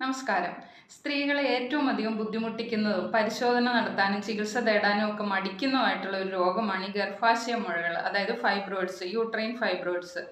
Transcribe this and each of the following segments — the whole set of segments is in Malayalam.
നമസ്കാരം. സ്ത്രീകളെ ഏറ്റവും അധികം ബുദ്ധിമുട്ടിക്കുന്നതും പരിശോധന നടത്താനും ചികിത്സ തേടാനും ഒക്കെ മടിക്കുന്നതുമായിട്ടുള്ള ഒരു രോഗമാണ് ഈ ഗർഭാശയ മുഴകൾ അതായത് ഫൈബ്രോയിഡ്സ് യൂട്രൈൻ ഫൈബ്രോയിഡ്സ്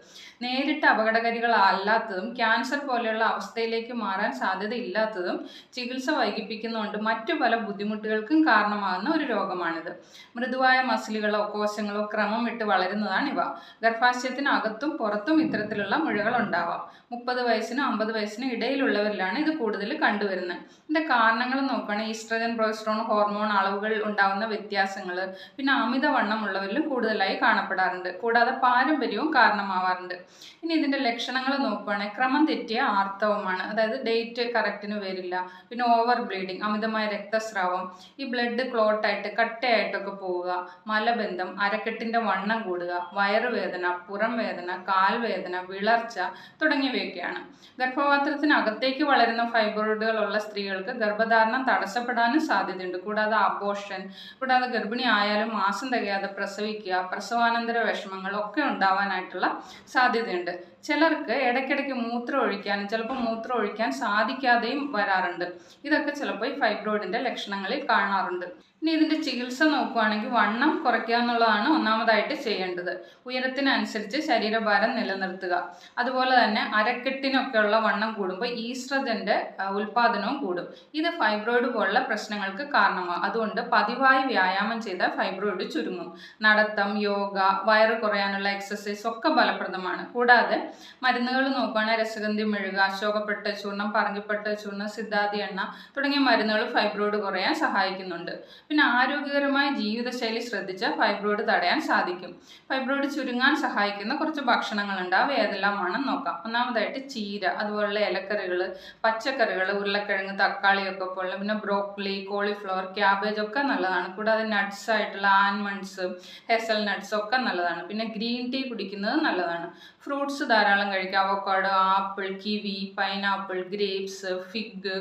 നേരിട്ട് അപകടകാരികളല്ലാത്തതും ക്യാൻസർ പോലെയുള്ള അവസ്ഥയിലേക്ക് മാറാൻ സാധ്യതയില്ലാത്തതും ചികിത്സ വൈകിപ്പിക്കുന്നതുകൊണ്ട് മറ്റു പല ബുദ്ധിമുട്ടുകൾക്കും കാരണമാകുന്ന ഒരു രോഗമാണിത്. മൃദുവായ മസിലുകളോ കോശങ്ങളോ ക്രമം വിട്ട് വളരുന്നതാണ് ഇവ. ഗർഭാശയത്തിനകത്തും പുറത്തും ഇത്തരത്തിലുള്ള മുഴകൾ ഉണ്ടാവാം. മുപ്പത് വയസ്സിനും അമ്പത് വയസ്സിനും ഇടയിലുള്ളവരിലാണ് ഇത് കൂടുതൽ കണ്ടുവരുന്നത് ഇതിന്റെ കാരണങ്ങൾ നോക്കുകയാണെങ്കിൽ ഈസ്ട്രജൻ പ്രൊജസ്ട്രോൺ ഹോർമോൺ അളവുകൾ ഉണ്ടാകുന്ന വ്യത്യാസങ്ങൾ പിന്നെ അമിതവണ്ണം ഉള്ളവരിലും കൂടുതലായി കാണപ്പെടാറുണ്ട്. കൂടാതെ പാരമ്പര്യവും കാരണമാവാറുണ്ട്. ഇനി ഇതിന്റെ ലക്ഷണങ്ങൾ നോക്കുകയാണെങ്കിൽ ക്രമം തെറ്റിയ ആർത്തവമാണ്. അതായത് ഡേറ്റ് കറക്റ്റിന് വരില്ല. പിന്നെ ഓവർ ബ്ലീഡിങ് അമിതമായ രക്തസ്രാവം ഈ ബ്ലഡ് ക്ലോട്ടായിട്ട് കട്ടയായിട്ടൊക്കെ പോവുക മലബന്ധം അരക്കെട്ടിന്റെ വണ്ണം കൂടുക വയറുവേദന പുറം വേദന കാൽവേദന വിളർച്ച തുടങ്ങിയവയൊക്കെയാണ്. ഗർഭപാത്രത്തിനകത്തേക്ക് വളരുന്ന ഫൈബ്രോയിഡുകളുള്ള സ്ത്രീകൾക്ക് ഗർഭധാരണം തടസ്സപ്പെടാനും സാധ്യതയുണ്ട്. കൂടാതെ അബോഷൻ കൂടാതെ ഗർഭിണി ആയാലും മാസം തികയാതെ പ്രസവിക്കുക പ്രസവാനന്തര വിഷമങ്ങൾ ഒക്കെ ഉണ്ടാവാനായിട്ടുള്ള സാധ്യതയുണ്ട്. ചിലർക്ക് ഇടയ്ക്കിടയ്ക്ക് മൂത്രം ഒഴിക്കാനും ചിലപ്പോൾ മൂത്രം ഒഴിക്കാൻ സാധിക്കാതെയും വരാറുണ്ട്. ഇതൊക്കെ ചിലപ്പോൾ ഈ ഫൈബ്രോയിഡിന്റെ ലക്ഷണങ്ങളിൽ കാണാറുണ്ട്. ഇനി ഇതിന്റെ ചികിത്സ നോക്കുകയാണെങ്കിൽ വണ്ണം കുറയ്ക്കുക എന്നുള്ളതാണ് ഒന്നാമതായിട്ട് ചെയ്യേണ്ടത്. ഉയരത്തിനനുസരിച്ച് ശരീരഭാരം നിലനിർത്തുക. അതുപോലെ തന്നെ അരക്കെട്ടിനൊക്കെയുള്ള വണ്ണം കൂടുമ്പോൾ ഈസ്ട്രജന്റെ ഉൽപ്പാദനവും കൂടും. ഇത് ഫൈബ്രോയിഡ് പോലുള്ള പ്രശ്നങ്ങൾക്ക് കാരണമാകും. അതുകൊണ്ട് പതിവായി വ്യായാമം ചെയ്താൽ ഫൈബ്രോയിഡ് ചുരുങ്ങും. നടത്തം യോഗ വയറ് കുറയാനുള്ള എക്സസൈസ് ഒക്കെ ഫലപ്രദമാണ്. കൂടാതെ മരുന്നുകൾ നോക്കുകയാണെങ്കിൽ രസഗന്ധി മെഴുക അശോകപ്പെട്ട ചൂർണം പറങ്കിപ്പെട്ട ചൂർണം സിദ്ധാതി എണ്ണ തുടങ്ങിയ മരുന്നുകൾ ഫൈബ്രോയിഡ് കുറയാൻ സഹായിക്കുന്നുണ്ട്. പിന്നെ ആരോഗ്യകരമായ ജീവിതശൈലി ശ്രദ്ധിച്ച് ഫൈബ്രോയിഡ് തടയാൻ സാധിക്കും. ഫൈബ്രോയിഡ് ചുരുങ്ങാൻ സഹായിക്കുന്ന കുറച്ച് ഭക്ഷണങ്ങളുണ്ട്. അവ ഏതെല്ലാമാണെന്ന് നോക്കാം. ഒന്നാമതായിട്ട് ചീര അതുപോലുള്ള ഇലക്കറികൾ പച്ചക്കറികൾ ഉരുളക്കിഴങ്ങ് തക്കാളിയൊക്കെ പോലുള്ള പിന്നെ ബ്രോക്കലി കോളിഫ്ലവർ ക്യാബേജ് ഒക്കെ നല്ലതാണ്. കൂടാതെ നട്ട്സ് ആയിട്ടുള്ള ആൽമണ്ട്സ് ഹെസൽ നട്ട്സ് ഒക്കെ നല്ലതാണ്. പിന്നെ ഗ്രീൻ ടീ കുടിക്കുന്നത് നല്ലതാണ്. ഫ്രൂട്ട്സ് ധാരാളം കഴിക്കുക avocado apple kiwi pineapple grapes fig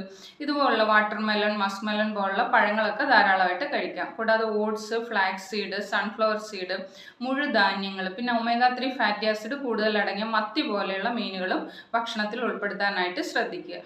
ഇതുപോലുള്ള വാട്ടർ മെലൺ മസ്മെലൺ പോലുള്ള പഴങ്ങളൊക്കെ ധാരാളമായിട്ട് കഴിക്കാം. കൂടാതെ oats flax seed sunflower seed മുഴുധാന്യങ്ങൾ പിന്നെ ഒമേഗ ത്രീ ഫാറ്റി ആസിഡ് കൂടുതലടങ്ങിയ മത്തി പോലെയുള്ള മീനുകളും ഭക്ഷണത്തിൽ ഉൾപ്പെടുത്താനായിട്ട് ശ്രദ്ധിക്കുക.